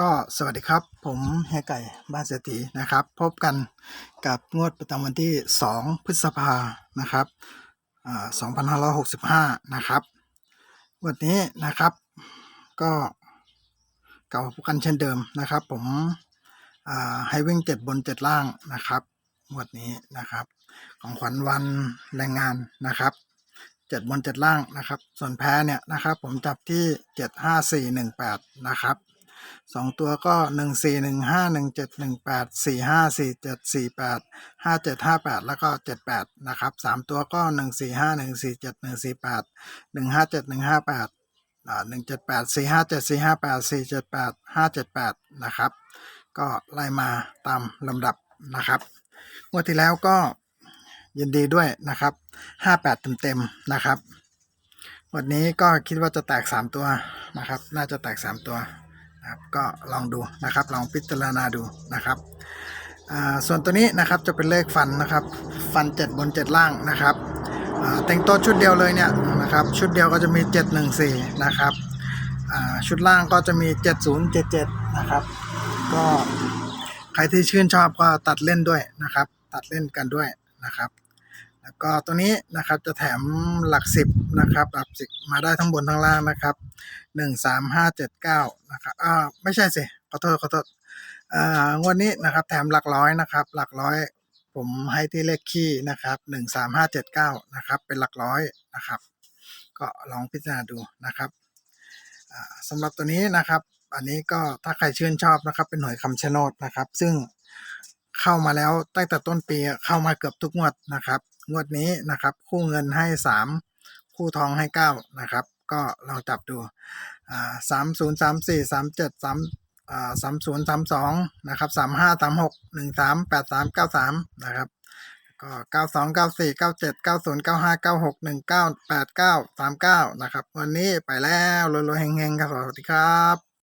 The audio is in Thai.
ก็สวัสดีครับ ผมเฮียไก่บ้านเศรษฐีนะครับ พบกันกับงวดประจำวันที่ 2 พฤษภานะครับอ่า2565 นะครับ วันนี้นะครับ ก็เก่าพบกันเช่นเดิมนะครับ ผมให้วิ่ง7บน7ล่างนะครับงวดนี้นะครับ ของขวัญวันแรงงานนะครับ7บน7ล่างนะครับ ส่วนแพ้เนี่ยนะครับ ผมจับที่75418นะครับ สองตัวก็หนึ่งสี่หนึ่งห้าหนึ่งเจ็ดหนึ่งแปดสี่ห้าสี่เจ็ดสี่แปดห้าเจ็ดห้าแปดแล้วก็เจ็ดแปดนะครับสามตัวก็หนึ่งสี่ห้าหนึ่งสี่เจ็ดหนึ่งสี่แปดหนึ่งห้าเจ็ดหนึ่งห้าแปดอ่าหนึ่งเจ็ดแปดสี่ห้าเจ็ดสี่ห้าแปดสี่เจ็ดแปดห้าเจ็ดแปดนะครับ ก็ไล่มาตามลำดับนะครับงวดที่แล้วก็ยินดีด้วยนะครับห้าแปดเต็มๆนะครับวันนี้ก็คิดว่าจะแตกสามตัวนะครับ น่าจะแตกสามตัว นะครับก็ลองดูนะครับลองพิจารณาดูนะครับส่วนตัวนี้นะครับจะเป็นเลขฟันนะครับ ฟัน 7 บน 7 ล่างนะครับแต่งตัวชุดเดียวเลยเนี่ยนะครับชุดเดียวก็จะมี 714 นะครับชุดล่างก็จะมี 7077 นะครับ ก็ใครที่ชื่นชอบก็ตัดเล่นด้วยนะครับ ตัดเล่นกันด้วยนะครับ แล้วก็ตัวนี้นะครับจะแถมหลักสิบนะครับ หลักสิบมาได้ทั้งบนทั้งล่างนะครับ หนึ่งสามห้าเจ็ดเก้านะครับอ่าไม่ใช่สิขอโทษขอโทษอ่างวดนี้นะครับแถมหลักร้อยนะครับ หลักร้อย ผมให้ที่เลขคี่นะครับหนึ่งสามห้าเจ็ดเก้านะครับ เป็นหลักร้อยนะครับ ก็ลองพิจารณาดูนะครับสำหรับตัวนี้นะครับ อันนี้ก็ถ้าใครชื่นชอบนะครับ เป็นหน่วยคำชะโนดนะครับ ซึ่งเข้ามาแล้วตั้งแต่ต้นปีเข้ามาเกือบทุกงวดนะครับ งวดนี้นะครับ คู่เงินให้สามคู่ทองให้เก้านะครับ ก็ลองจับดูสามศูนย์สามสี่สามเจ็ดสามสามศูนย์สามสองนะครับสามห้าสามหกหนึ่งสามแปดสามเก้าสามนะครับก็เก้าสองเก้าสี่เก้าเจ็ดเก้าศูนย์เก้าห้าเก้าหกหนึ่งเก้าแปดเก้าสามเก้านะครับ วันนี้ไปแล้วรวยๆเฮงๆครับสวัสดีครับ